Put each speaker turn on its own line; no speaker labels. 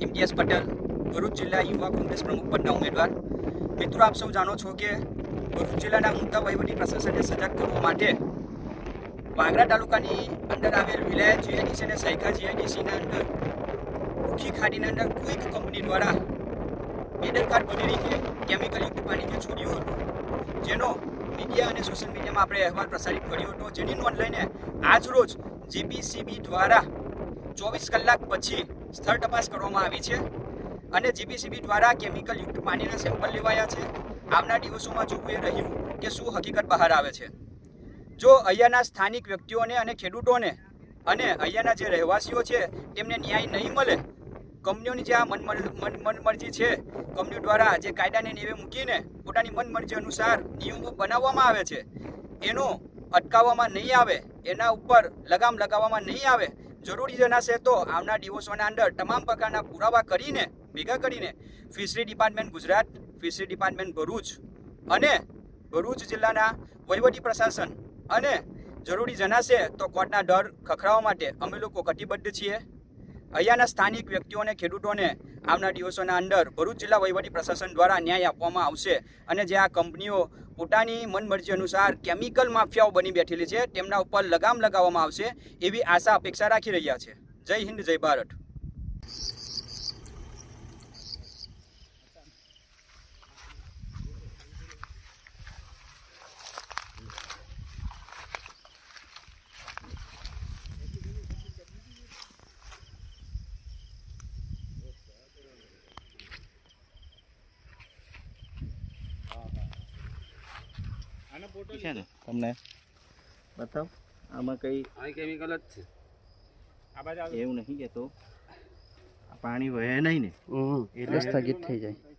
ઇમ્તિયાઝ પટેલ, ભરૂચ જિલ્લા યુવા કોંગ્રેસ પ્રમુખ પદના ઉમેદવાર. મિત્રો, આપ સૌ જાણો છો કે ભરૂચ જિલ્લાના મુદ્દા વહીવટી પ્રશાસનને સજાગ કરવા માટે વાગરા તાલુકાની અંદર આવેલ વિલાયત જીઆઈડીસી અને સાયકા જીઆઈડીસીના અંદર ભૂખી ખાડીના અંદર કોઈક કંપની દ્વારા બેદરકાર બની રીતે કેમિકલયુક્ત પાણી જે છોડ્યું હતું, જેનો મીડિયા અને સોશિયલ મીડિયામાં આપણે અહેવાલ પ્રસારિત કર્યો હતો. જેની નોંધ લઈને આજ રોજ જીપીસીબી દ્વારા ચોવીસ કલાક પછી સ્થળ તપાસ કરવામાં આવી છે અને જીપીસીબી દ્વારા કેમિકલયુક્ત પાણીના સેમ્પલ લેવાયા છે. આવનાર દિવસોમાં જોવું એ રહ્યું કે શું હકીકત બહાર આવે છે. જો અહીંયાના સ્થાનિક વ્યક્તિઓને અને ખેડૂતોને અને અહીંયાના જે રહેવાસીઓ છે, તેમને ન્યાય નહીં મળે, કંપનીઓની જે આ મનમર- મન મનમરજી છે, કંપનીઓ દ્વારા જે કાયદાને નેવે મૂકીને પોતાની મનમરજી અનુસાર નિયમો બનાવવામાં આવે છે, એનો અટકાવવામાં નહીં આવે, એના ઉપર લગામ લગાવવામાં નહીં આવે જરૂરી જણાશે તો આવનાર દિવસોના અંદર તમામ પ્રકારના પુરાવા કરીને, ભેગા કરીને fishery department Gujarat, fishery department Bharuch અને ભરૂચ જિલ્લાના વહીવટી પ્રશાસન અને જરૂરી જણાશે તો કોર્ટના ડર ખખડાવવા માટે અમે લોકો કટિબદ્ધ છીએ. અહીંયાના સ્થાનિક વ્યક્તિઓ અને ખેડૂતોને આવનાર દિવસોના અંદર ભરૂચ જિલ્લા વહીવટી પ્રશાસન દ્વારા ન્યાય આપવામાં આવશે અને જે આ કંપનીઓ પોતાની મનમરજી અનુસાર કેમિકલ માફિયાઓ બની બેઠેલી છે, તેમના ઉપર લગામ લગાવવામાં આવશે એવી આશા અપેક્ષા રાખી રહ્યા છે. જય હિન્દ, જય ભારત.
છે ને? તમને બતાવ. આમાં કઈ
કેમિકલ જ છે.
એવું નહીં કહેતો આ પાણી વહે નહીં ને. એટલે
સ્થગિત થઈ જાય.